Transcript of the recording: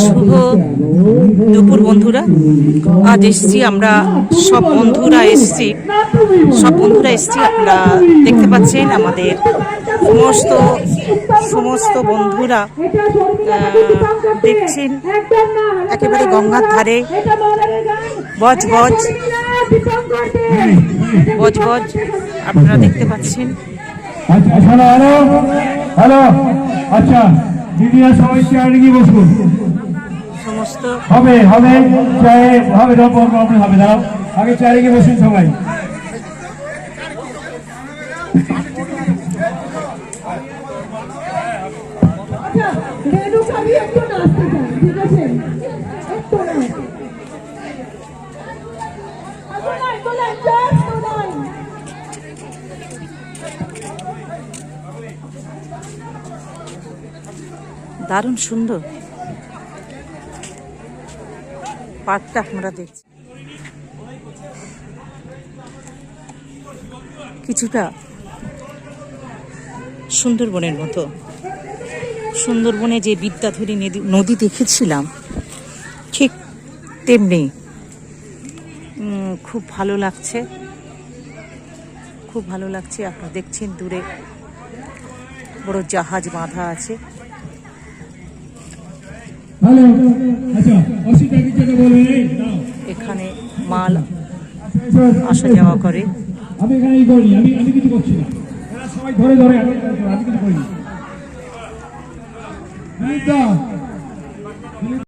শুভ দুপুর বন্ধুরা, আজ এসছি আমরা সব বন্ধুরা এসছি। সব বন্ধুরা এসছি, আপনারা দেখতে পাচ্ছেন আমাদের সমস্ত সমস্ত বন্ধুরা দেখছেন, একেবারে গঙ্গার ধারে। বজ বজ। বজ বজ। আপনারা দেখতে পাচ্ছেন। আচ্ছা হ্যালো হ্যালো আচ্ছা দিদিরা সবাই চেয়ারে গিয়ে বসুন। সমস্ত হবে হবে চেয়ারে হবে হবে হবে দাঁড়াও আগে চেয়ারে গিয়ে বসুন সবাই। রেণুকাবি একটু নাচতে চাই ঠিক আছে? দারুণ সুন্দর। পার্কটা আমরা দেখছি। কিছুটা সুন্দরবনের মতো। সুন্দরবনে যে বিদ্যাধরী নদী- নদী দেখেছিলাম, ঠিক তেমনি খুব ভালো লাগছে। খুব ভালো লাগছে, আপনারা দেখছেন দূরে। বড় জাহাজ বাঁধা আছে। আচ্ছা এখানে মাল আসা যাওয়া করে। আমি এখানে করিনি আমি আমি কিছু করছি না। সবাই ধরে ধরে আমি কিছু করিনি।